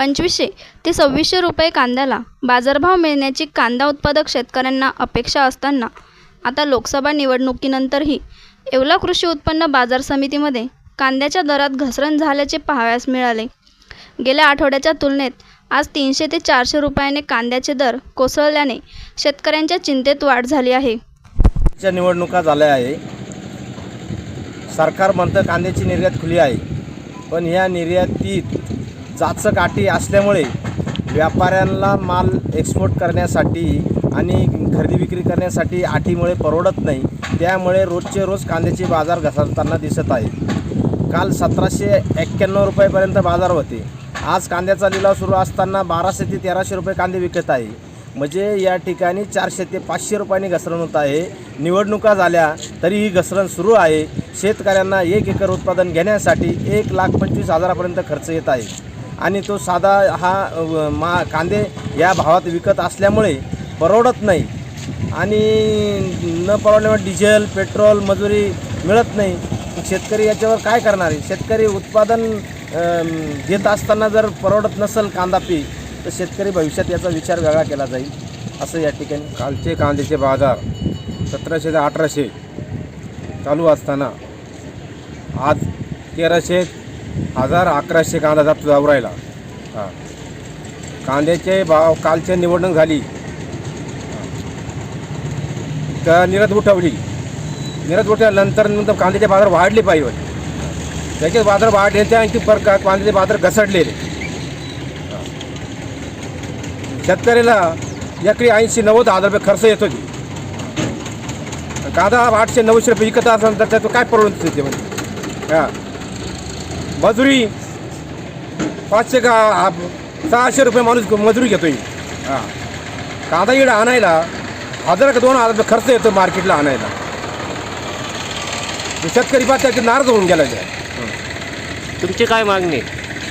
पंचवीसशे ते सव्वीसशे रुपये कांद्याला बाजारभाव मिळण्याची कांदा उत्पादक शेतकऱ्यांना अपेक्षा असताना आता लोकसभा निवडणुकीनंतरही येवला कृषी उत्पन्न बाजार समितीमध्ये कांद्याच्या दरात घसरण झाल्याचे पाहावयास मिळाले. गेल्या आठवड्याच्या तुलनेत आज तीनशे ते चारशे रुपयाने कांद्याचे दर कोसळल्याने शेतकऱ्यांच्या चिंतेत वाढ झाली आहे. च्या निवडणुका झाल्या आहे. सरकार म्हणतं कांद्याची निर्यात खुली आहे. पण ह्या निर्यातीत जाचक आटी असल्यामुळे व्यापाऱ्यांना माल एक्सपोर्ट करण्यासाठी आणि खरेदी विक्री करण्यासाठी आठीमुळे परवडत नाही. त्यामुळे रोजचे रोज कांद्याचे बाजार घसरताना दिसत आहे काल सतराशे एक्क्याण्णव रुपयापर्यंत बाजार होते. आज कांद्याचा लिलाव सुरू असताना बाराशे ते तेराशे रुपये कांदे विकत आहे. म्हणजे या ठिकाणी चारशे ते पाचशे रुपयांनी घसरण होत आहे. निवडणुका झाल्या तरी ही घसरण सुरू आहे. शेतकऱ्यांना एक एकर उत्पादन घेण्यासाठी एक लाख पंचवीस हजारापर्यंत खर्च येत आहे. आणि तो साधा हा मा कांदे या भावात विकत असल्यामुळे परवडत नाही. आणि न परवडल्यामुळे डिझेल पेट्रोल मजुरी मिळत नाही. शेतकरी याच्यावर काय करणार आहे? शेतकरी उत्पादन घेत असताना जर परवडत नसेल कांदा पीक तर शेतकरी भविष्यात याचा विचार वेगळा केला जाईल असं या ठिकाणी. कालचे कांद्याचे बाजार सतराशे ते अठराशे चालू असताना आज तेराशे हजार अकराशे कांदा जातो जाऊ राहिला हां. कांद्याचे भाव कालच्या निवडणूक झाली. तर निरत उठवली निरत उठल्यानंतर नंतर कांद्याचे बाजार वाढले पाहिजे त्याचे बाजार वाढले त्या आणखी पर कांद्याचे बाजार घसडलेले शेतकऱ्याला एकरी ऐंशी नव्वद हजार रुपये खर्च येत होती कांदा आठशे नऊशे रुपये विकत असेल तर त्याचं काय परवडत ते म्हणजे हां. मजुरी. पाचशे का सहाशे रुपये माणूस मजुरी घेतोय. हां. कांदा इकडं आणायला हजार का दोन हजार खर्च येतो मार्केटला आणायला. शेतकरी पाहता की नाराज होऊन गेला. तुमची काय मागणी?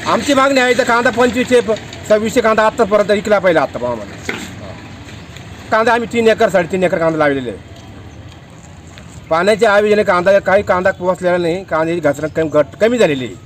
आमची मागणी आहे तर कांदा पंचवीसशे सव्वीसशे कांदा आत्तापर्यंत विकला पाहिजे आत्ता आम्हाला. कांदा आम्ही तीन एकर साडेतीन एकर कांदा लावलेले आहे. पाण्याच्या आयोजने कांदा काही कांदा पोचलेला नाही कांद्याची घसरण कमी घट कमी झालेली आहे.